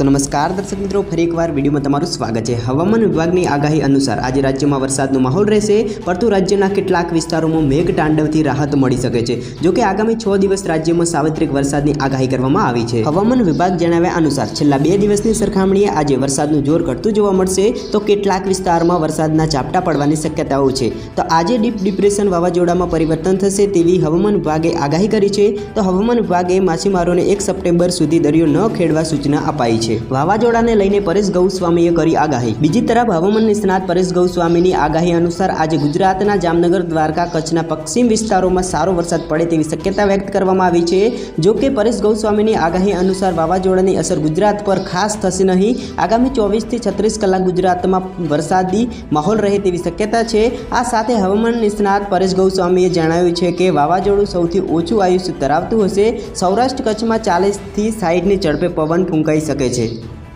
તો નમસ્કાર દર્શક મિત્રો, ફરી એકવાર વિડીયોમાં તમારું સ્વાગત છે. હવામાન વિભાગની આગાહી અનુસાર આજે રાજ્યમાં વરસાદનો માહોલ રહેશે, પરંતુ રાજ્યના કેટલાક વિસ્તારોમાં મેઘ તાંડવથી રાહત મળી શકે છે. જોકે આગામી છ દિવસ રાજ્યમાં સાર્વત્રિક વરસાદની આગાહી કરવામાં આવી છે. હવામાન વિભાગ જણાવ્યા અનુસાર, છેલ્લા બે દિવસની સરખામણીએ આજે વરસાદનું જોર ઘટતું જોવા મળશે, તો કેટલાક વિસ્તારમાં વરસાદના ઝાપટા પડવાની શક્યતાઓ છે. તો આજે ડીપ ડિપ્રેશન વાવાઝોડામાં પરિવર્તન થશે તેવી હવામાન વિભાગે આગાહી કરી છે. તો હવામાન વિભાગે માછીમારોને એક સપ્ટેમ્બર સુધી દરિયો ન ખેડવા સૂચના અપાઈ છે. વાવાઝોડાને લઈને પરેશ ગૌસ્વામીએ કરી આગાહી. બીજી તરફ હવામાન નિષ્ણાત પરેશ ગૌસ્વામીની આગાહી અનુસાર આજે ગુજરાતના જામનગર, દ્વારકા, કચ્છના પશ્ચિમ વિસ્તારોમાં સારો વરસાદ પડે તેવી શક્યતા વ્યક્ત કરવામાં આવી છે. જો કે પરેશ ગૌસ્વામીની આગાહી અનુસાર વાવાઝોડાની અસર ગુજરાત પર ખાસ થશે નહીં. આગામી ચોવીસથી છત્રીસ કલાક ગુજરાતમાં વરસાદી માહોલ રહે તેવી શક્યતા છે. આ સાથે હવામાન નિષ્ણાત પરેશ ગૌસ્વામીએ જણાવ્યું છે કે વાવાઝોડું સૌથી ઓછું આયુષ્ય ધરાવતું હશે. સૌરાષ્ટ્ર, કચ્છમાં ચાલીસથી સાઠની ઝડપે પવન ફૂંકાઈ શકે છે. sí.